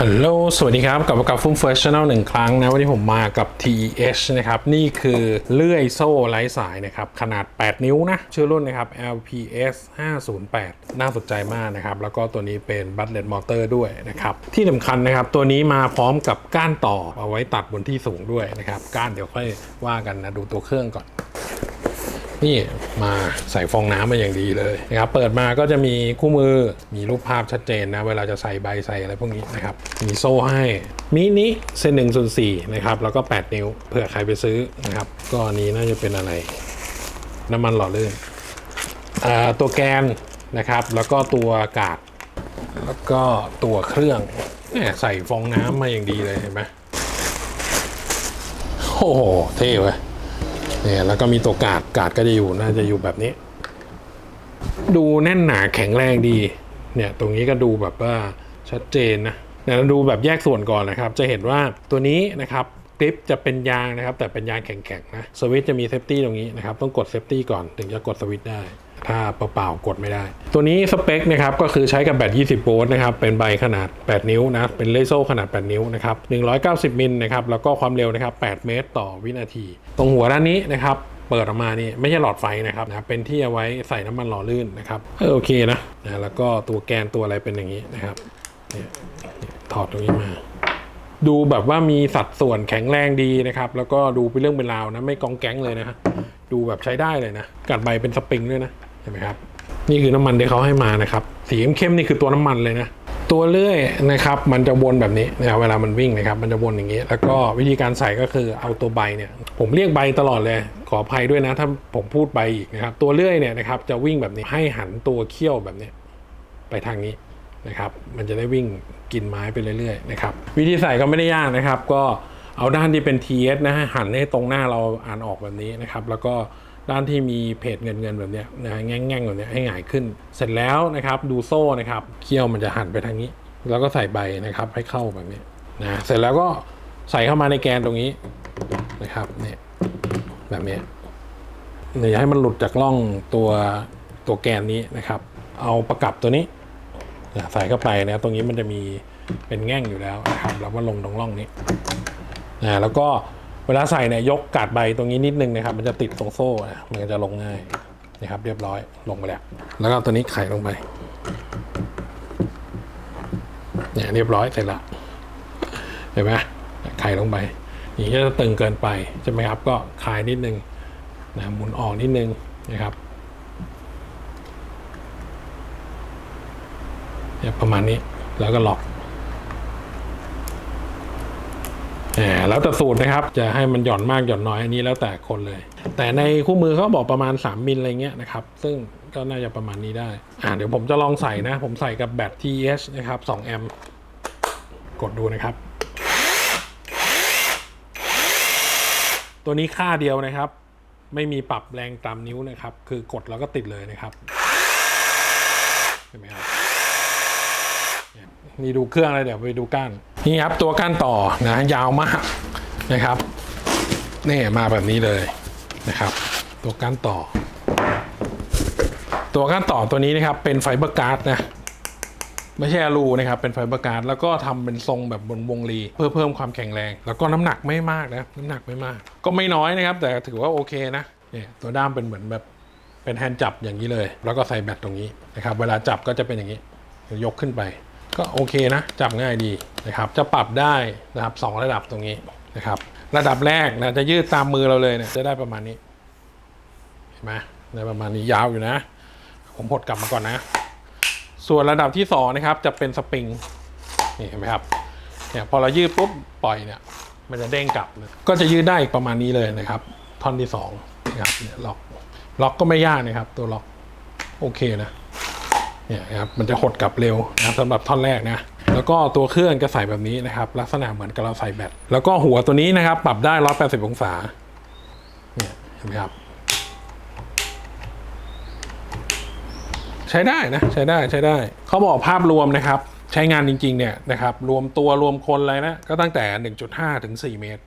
ฮัลโหล สวัสดีครับ กลับมากับฟุ้งเฟิร์สช n แนลหนึ่งครั้งนะ วันนี้ผมมากับ TEH นะครับ นี่คือเลื่อยโซ่ไร้สายนะครับ ขนาด 8 นิ้วนะ ชื่อรุ่นนะครับ LPS 508 น่าสนใจมากนะครับ แล้วก็ตัวนี้เป็นบัตเลตมอเตอร์ด้วยนะครับ ที่สำคัญนะครับ ตัวนี้มาพร้อมกับก้านต่อ เอาไว้ตัดบนที่สูงด้วยนะครับ ก้านเดี๋ยวค่อยว่ากันนะ ดูตัวเครื่องก่อน นี่มาใส่ฟองน้ำมาอย่างดีเลยนะครับเปิดมาก็จะมีคู่มือมีรูปภาพชัดเจนนะเวลาจะใส่ใบใส่อะไรพวกนี้นะครับมีโซ่ให้มินิเส้นหนึ่งส่วนสี่นะครับแล้วก็ 8 นิ้วเผื่อใครไปซื้อนะครับก็อันนี้น่าจะเป็นอะไร น้ำมันหล่อลื่นอ่าตัวแกนนะครับ แล้วก็ตัวกาดแล้วก็ตัวเครื่องเนี่ยใส่ฟองน้ำมาอย่างดีเลยเห็นไหมโอ้โหเท่เว้ย เนี่ยแล้วก็มีตัวกาดกาดก็จะอยู่น่าจะอยู่แบบนี้ ดูแน่นหนาแข็งแรงดี เนี่ยตรงนี้ก็ดูแบบว่าชัดเจนนะเนี่ยเราดูแบบแยกส่วนก่อนนะครับ จะเห็นว่าตัวนี้นะครับกริปจะเป็นยางนะครับ แต่เป็นยางแข็งๆนะสวิตจะมีเซฟตี้ตรงนี้นะครับ ต้องกดเซฟตี้ก่อนถึงจะกดสวิตได้ ถ้าเปล่าๆกดไม่ได้ ตัวนี้สเปคนะครับก็คือใช้กับแบต 20 โวลต์นะครับ เป็นใบขนาด 8 นิ้วนะ เป็นเลโซ่ขนาด 8 นิ้วนะครับ 190 มิลนะครับ แล้วก็ความเร็วนะครับ 8 เมตรต่อวินาที ตรงหัวด้านนี้นะครับเปิดออกมานี่ไม่ใช่หลอดไฟนะครับนะเป็นที่เอาไว้ใส่น้ำมันหล่อลื่นนะครับเออโอเคนะนะแล้วก็ตัวแกนตัวอะไรเป็นอย่างนี้นะครับเนี่ยถอดตรงนี้มา ดูแบบว่ามีสัดส่วนแข็งแรงดีนะครับ แล้วก็ดูเป็นเรื่องเป็นราวนะไม่กองแก๊งเลยนะดูแบบใช้ได้เลยนะกัดใบเป็นสปริงด้วยนะ ห็นไหมครับนี่คือน้ำมันที่เขาให้มานะครับสีเข้มๆนี่คือตัวน้ำมันเลยนะตัวเลื่อยนะครับมันจะวนแบบนี้นะเวลามันวิ่งนะครับมันจะวนอย่างนี้ แล้วก็วิธีการใส่ก็คือเอาตัวใบเนี่ยผมเรียกใบตลอดเลยขออภัยด้วยนะ ถ้าผมพูดใบอีกนะครับตัวเลื่อยเนี่ยนะครับจะวิ่งแบบนี้ให้หันตัวเขี้ยวแบบนี้ไปทางนี้นะครับ มันจะได้วิ่งกินไม้ไปเรื่อยๆนะครับวิธีใส่ก็ไม่ได้ยากนะครับ ก็ เอาด้านที่เป็น TS นะฮะหันให้ตรงหน้าเราอ่านออกแบบนี้นะครับ แล้วก็ด้านที่มีเพจเงินเงินแบบเนี้ยนะฮะแง่งๆแบบเนี้ยให้หงายขึ้น เสร็จแล้วนะครับดูโซ่นะครับเขี้ยวมันจะหันไปทางนี้ แล้วก็ใส่ใบนะครับให้เข้าแบบนี้นะเสร็จแล้วก็ใส่เข้ามาในแกนตรงนี้นะครับเนี่ยแบบนี้เนี่ยอย่าให้มันหลุดจากร่องตัวตัวแกนนี้นะครับ เอาประกับตัวนี้ใส่เข้าไปนะตรงนี้มันจะมีเป็นแง่งอยู่แล้วนะครับแล้วก็ลงตรงร่องนี้ นะแล้วก็เวลาใส่เนี่ยยกกาดใบตรงนี้นิดนึงนะครับ มันจะติดตรงโซ่นะมันก็จะลงง่ายนะครับ เรียบร้อยลงไปแล้ว แล้วก็เอาตัวนี้ไขลงไปเนี่ยเรียบร้อยเสร็จละเห็นไหมไขลงไปอย่างนี้จะตึงเกินไปใช่ไหมครับ ก็คลายนิดนึงนะหมุนออกนิดนึงนะครับประมาณนี้แล้วก็ล็อก แล้วแต่สูตรนะครับ จะให้มันหย่อนมากหย่อนน้อยอันนี้แล้วแต่คนเลย แต่ในคู่มือเขาบอกประมาณ 3 มิลอะไรเงี้ยนะครับ ซึ่งก็น่าจะประมาณนี้ได้ อ่าเดี๋ยวผมจะลองใส่นะ ผมใส่กับแบต TH นะครับ2แอมป์กดดูนะครับ ตัวนี้ค่าเดียวนะครับ ไม่มีปรับแรงตามนิ้วนะครับ คือกดแล้วก็ติดเลยนะครับเห็นไหมครับนี่ยนี่ดูเครื่องอะไรเดี๋ยวไปดูก้าน นี่ครับตัวก้านต่อนะยาวมากนะครับนี่มาแบบนี้เลยนะครับ ตัวก้านต่อ ตัวก้านต่อตัวนี้นะครับเป็นไฟเบอร์การ์ดนะไม่ใช่อลูนะครับเป็นไฟเบอร์การ์ดแล้วก็ทำเป็นทรงแบบบนวงรี เพื่อเพิ่มความแข็งแรง แล้วก็น้ำหนักไม่มากนะน้ำหนักไม่มาก ก็ไม่น้อยนะครับ แต่ถือว่าโอเคนะเนี่ยตัวด้ามเป็นเหมือนแบบเป็นแฮนด์จับอย่างนี้เลย แล้วก็ใส่แบตตรงนี้นะครับเวลาจับก็จะเป็นอย่างนี้ยกขึ้นไป ก็โอเคนะจับง่ายดีนะครับจะปรับได้นะครับสองระดับตรงนี้นะครับระดับแรกนะจะยืดตามมือเราเลยเนี่ยจะได้ประมาณนี้เห็นไหมได้ประมาณนี้ยาวอยู่นะ ผมหดกลับมาก่อนนะ ส่วนระดับที่สองนะครับจะเป็นสปริงนี่เห็นไหมครับเนี่ยพอเรายืดปุ๊บปล่อยเนี่ยมันจะเด้งกลับ ก็จะยืดได้อีกประมาณนี้เลยนะครับ ท่อนที่สองนะครับเนี่ยล็อกล็อกก็ไม่ยากนะครับ ตัวล็อกโอเคนะ เนี่ยครับมันจะหดกลับเร็วนะครับสำหรับท่อนแรกนะแล้วก็ตัวเครื่องจะใส่แบบนี้นะครับ ลักษณะเหมือนกับเราใส่แบตแล้วก็หัวตัวนี้นะครับ ปรับได้ 180 องศาเนี่ยเห็นไหมครับ ใช้ได้นะ ใช้ได้ใช้ได้เขาบอกภาพรวมนะครับ ใช้งานจริงๆเนี่ยนะครับ รวมตัวรวมคนอะไรนะ ก็ตั้งแต่ 1.5 ถึง 4 เมตร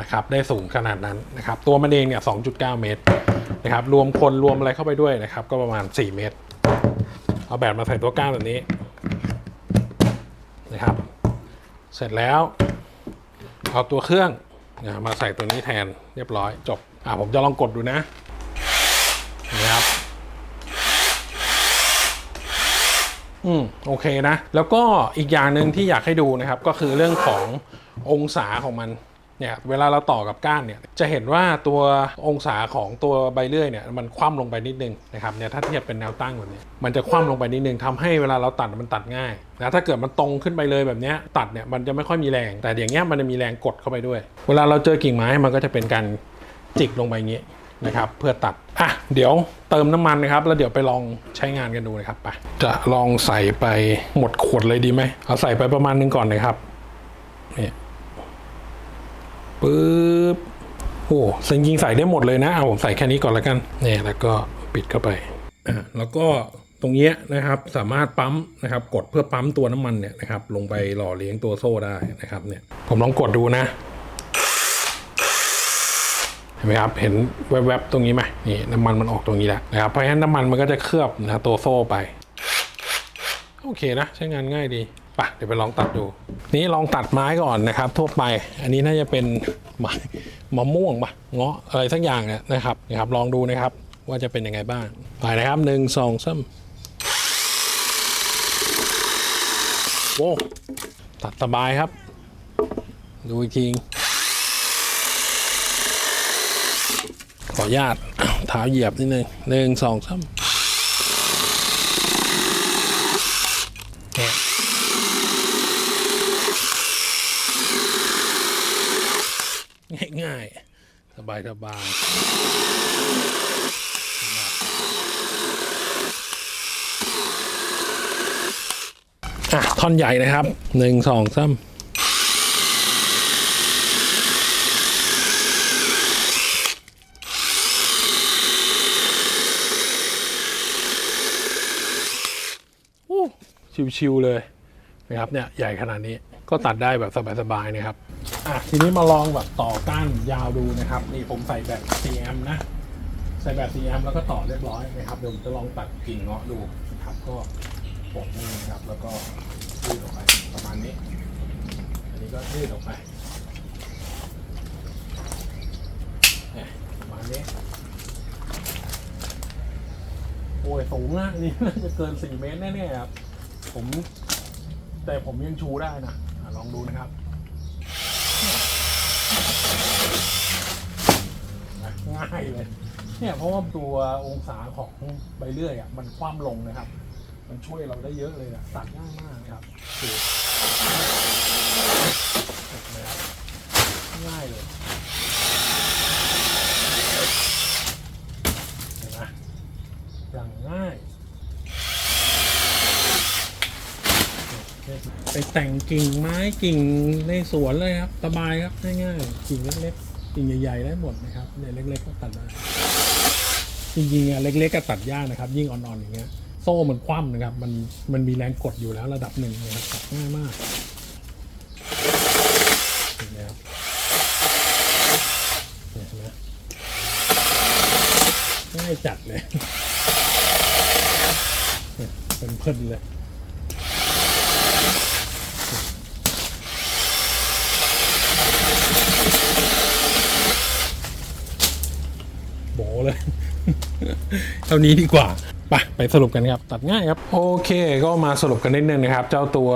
นะครับ ได้สูงขนาดนั้นนะครับ ตัวมันเองเนี่ย 2.9 เมตรนะครับ รวมคนรวมอะไรเข้าไปด้วยนะครับ ก็ประมาณ 4 เมตร เอาแบบมาใส่ตัวก้านแบบนี้นะครับ เสร็จแล้ว เอาตัวเครื่องมาใส่ตัวนี้แทนเรียบร้อยจบอ่าผมจะลองกดดูนะนะครับอืมโอเคนะ แล้วก็อีกอย่างหนึ่งที่อยากให้ดูนะครับ ก็คือเรื่องขององศาของมัน เนี่ยเวลาเราต่อกับก้านเนี่ยจะเห็นว่าตัวองศาของตัวใบเลื่อยเนี่ยมันคว่ำลงไปนิดนึงนะครับเนี่ยถ้าเทียบเป็นแนวตั้งแบบนี้มันจะคว่ำลงไปนิดนึงทำให้เวลาเราตัดมันตัดง่ายนะถ้าเกิดมันตรงขึ้นไปเลยแบบนี้ตัดเนี่ยมันจะไม่ค่อยมีแรง แต่อย่างเงี้ยมันจะมีแรงกดเข้าไปด้วย เวลาเราเจอกิ่งไม้มันก็จะเป็นการจิกลงไปอย่างงี้นะครับเพื่อตัดอะเดี๋ยวเติมน้ำมันนะครับ แล้วเดี๋ยวไปลองใช้งานกันดูนะครับไปจะลองใส่ไปหมดขวดเลยดีไหมเอาใส่ไปประมาณนึงก่อนนะครับนี่ ปึ๊บโอ้จริงๆใส่ได้หมดเลยนะ เอาผมใส่แค่นี้ก่อนแล้วกันเนี่ยแล้วก็ปิดเข้าไปอะแล้วก็ตรงเนี้ยนะครับสามารถปั๊มนะครับ กดเพื่อปั๊มตัวน้ำมันเนี่ยนะครับ ลงไปหล่อเลี้ยงตัวโซ่ได้นะครับเนี่ย ผมลองกดดูนะเห็นไหมครับเห็นแวบๆตรงนี้ไหมนี่น้ำมันมันออกตรงนี้แล้วนะครับเพราะฉะนั้นน้ำมันมันก็จะเคลือบนะตัวโซ่ไป โอเคนะ ใช้งานง่ายดี ปะเดี๋ยวไปลองตัดดู นี่ลองตัดไม้ก่อนนะครับ ทั่วไป อันนี้น่าจะเป็นไม้มะม่วงปะเงาะอะไรสักอย่างเนี่ยนะครับนะครับ ลองดูนะครับว่าจะเป็นยังไงบ้างไปนะครับหนึ่งสองสามโว้ตัดสบายครับ ดูอีกทีขออนุญาตเท้าเหยียบนิดนึงหนึ่งสองสามเนี่ยง่ายๆ สบายสบายอะท่อนใหญ่นะครับหนึ่งสองสามชิวๆเลยนะครับเนี่ยใหญ่ขนาดนี้ก็ตัดได้แบบสบายๆนะครับ อะทีนี้มาลองแบบต่อก้านยาวดูนะครับ นี่ผมใส่แบบ 4M นะ ใส่แบบ 4M แล้วก็ต่อเรียบร้อยนะครับเดี๋ยวผมจะลองตัดกิ่งเงาะดูนะครับก็ปลดนี่นะครับ แล้วก็ยืดออกไปประมาณนี้ อันนี้ก็ยืดออกไปเนี่ยประมาณนี้โอ้ยสูงมากนี่น่าจะเกินสี่เมตรแน่ๆครับผม แต่ผมยังชูได้นะะลองดูนะครับ ง่ายเลย เนี่ยเพราะว่าตัวองศาของใบเลื่อยอะมันคว่ำลงนะครับ มันช่วยเราได้เยอะเลยอะตัดง่ายมากครับง่ายเลยเห็นไหมอย่างง่ายไปแต่งกิ่งไม้กิ่งในสวนเลยครับ สบายครับง่ายๆกิ่งเล็ก กิ่งใหญ่ๆได้หมดนะครับเนี่ยเล็กๆก็ตัดได้จริงๆอะเล็กๆก็ตัดยากนะครับ ยิ่งอ่อนๆอย่างเงี้ยโซ่มันคว่ำนะครับ มันมันมีแรงกดอยู่แล้วระดับหนึ่งนะครับตัดง่ายมากเห็นไหมครับเนี่ยเห็นไหมง่ายจัดเลยเนี่ยเป็นเพิ่นเลย เลย เท่านี้ดีกว่า ปไปสรุปกันครับ ตัดง่ายครับ โอเคก็มาสรุปกันนิดนึงนะครับ เจ้าตัว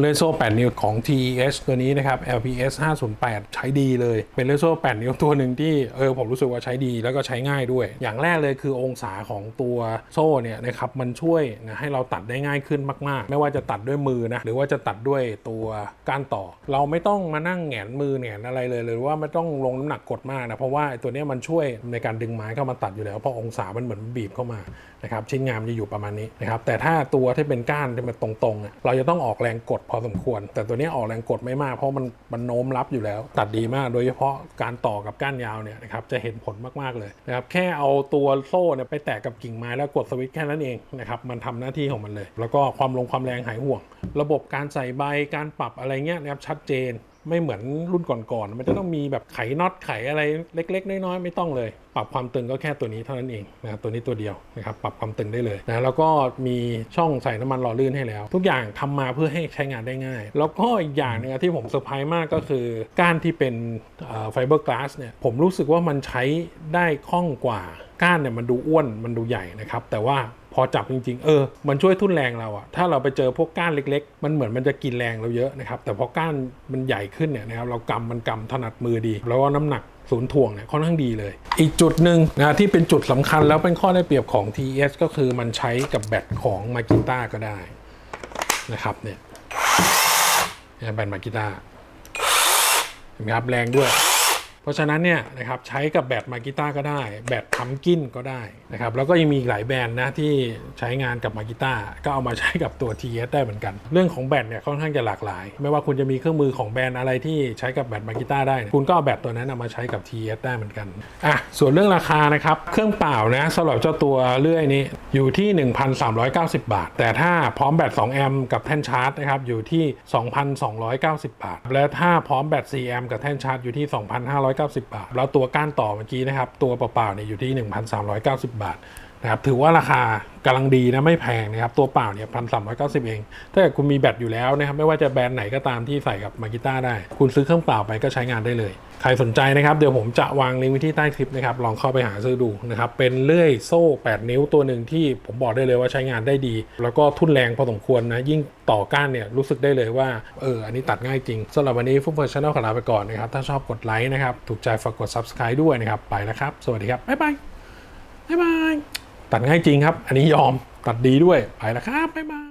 เลโซ่8 นิ้วของ TES ตัวนี้นะครับ LPS 508 ใช้ดีเลย เป็นเลโซ่8 นิ้วตัวหนึ่งที่เออผมรู้สึกว่าใช้ดีแล้วก็ใช้ง่ายด้วย อย่างแรกเลยคือองศาของตัวโซ่เนี่ยนะครับมันช่วยนะให้เราตัดได้ง่ายขึ้นมาก ๆ ไม่ว่าจะตัดด้วยมือนะหรือว่าจะตัดด้วยตัวก้านต่อ เราไม่ต้องมานั่งแหงนมือแหงนอะไรเลยหรือว่าไม่ต้องลงน้ำหนักกดมากนะเพราะว่าตัวนี้มันช่วยในการดึงไม้เข้ามาตัดอยู่แล้วเพราะองศามันเหมือนบีบเข้ามานะครับชิ้นงามจะอยู่ประมาณนี้นะครับแต่ถ้าตัวที่เป็นก้านที่มันตรงๆอะเราจะต้องออกแรงกดพอสมควร แต่ตัวนี้ออกแรงกดไม่มากเพราะมันมันโน้มรับอยู่แล้ว ตัดดีมากโดยเฉพาะการต่อกับก้านยาวเนี่ยนะครับจะเห็นผลมากๆเลยนะครับแค่เอาตัวโซ่เนี่ยไปแตะกับกิ่งไม้แล้วกดสวิตช์แค่นั้นเองนะครับมันทำหน้าที่ของมันเลย แล้วก็ความลงความแรงหายห่วง ระบบการใส่ใบการปรับอะไรเงี้ยนะครับชัดเจน ไม่เหมือนรุ่นก่อนๆ มันจะต้องมีแบบไขน็อตไขอะไรเล็ก ๆ น้อยๆ ไม่ต้องเลย ปรับความตึงก็แค่ตัวนี้เท่านั้นเองนะครับตัวนี้ตัวเดียวนะครับ ปรับความตึงได้เลยนะแล้วก็มีช่องใส่น้ำมันหล่อลื่นให้แล้ว ทุกอย่างทำมาเพื่อให้ใช้งานได้ง่าย แล้วก็อีกอย่างนึงที่ผมเซอร์ไพรส์มากก็คือก้านที่เป็นไฟเบอร์กลาสเนี่ย ผมรู้สึกว่ามันใช้ได้คล่องกว่าก้านเนี่ยมันดูอ้วนมันดูใหญ่นะครับ แต่ว่า อจับจริง ๆ เออ มันช่วยทุ่นแรงเราอะถ้าเราไปเจอพวกก้านเล็ก ๆ มันเหมือนมันจะกินแรงเราเยอะนะครับ แต่พอก้านมันใหญ่ขึ้นเนี่ยนะครับ เรากำมันกำถนัดมือดี แล้วก็น้ำหนักศูนย์ถ่วงเนี่ยค่อนข้างดีเลย อีกจุดหนึ่งนะที่เป็นจุดสำคัญแล้วเป็นข้อได้เปรียบของ TS ก็คือมันใช้กับแบตของมากิต้าก็ได้นะครับเนี่ยแบตมากิต้าเห็นไหมครับแรงด้วย ราะฉะนั้นเนี่ยนะครับใช้กับแบตมากิต้าก็ได้ แบตพัมกินก็ได้นะครับแล้วก็ยังมีอีกหลายแบรนด์นะที่ใช้งานกับมากิต้าก็เอามาใช้กับตัว TS ได้เหมือนกัน เรื่องของแบตเนี่ยค่อนข้างจะหลากหลาย ไม่ว่าคุณจะมีเครื่องมือของแบรนด์อะไรที่ใช้กับแบตมากิต้าได้เนี่ยคุณก็เอาแบตตัวนั้นเอามาใช้กับ TS ได้เหมือนกันอะส่วนเรื่องราคานะครับเครื่องเปล่านะสำหรับเจ้าตัวเลื่อยนี้อยู่ที่ 1,390 บาท แต่ถ้าพร้อมแบต2แอมป์กับแท่นชาร์จนะครับอยู่ที่ 2,290 บาท และถ้าพร้อมแบต4แอมป์กับแท่นชาร์จอยู่ที่2,590 บาท แล้วตัวก้านต่อเมื่อกี้นะครับ ตัวเปล่าๆเนี่ยอยู่ที่ 1,390 บาท นะครับถือว่าราคากำลังดีนะไม่แพงนะครับตัวเปล่าเนี่ยพันสามเอง ถ้าเกิดคุณมีแบตอยู่แล้วนะครับไม่ว่าจะแบรนด์ไหนก็ตามที่ใส่กับมากิต้าได้ คุณซื้อเครื่องเปล่าไปก็ใช้งานได้เลย ใครสนใจนะครับ เดี๋ยวผมจะวางลิงก์ไว้ที่ใต้คลิปนะครับ ลองเข้าไปหาซื้อดูนะครับ เป็นเลื่อยโซ่ 8 นิ้วตัวหนึ่งที่ผมบอกได้เลยว่าใช้งานได้ดี แล้วก็ทุ่นแรงพอสมควรนะยิ่งต่อก้านเนี่ยรู้สึกได้เลยว่าเอออันนี้ตัดง่ายจริงสำหรับวันนี้ฟุตบอลชาแนลขอลาไปก่อนนะครับถ้าชอบกดไลค์นะครับถูกใจฝากกด subscribe ด้วยนะครับไปแล้วครับ สวัสดีครับบ๊ายบายบ๊ายบาย ตัดง่ายจริงครับ อันนี้ยอมตัดดีด้วยไปแล้วครับบ๊ายบาย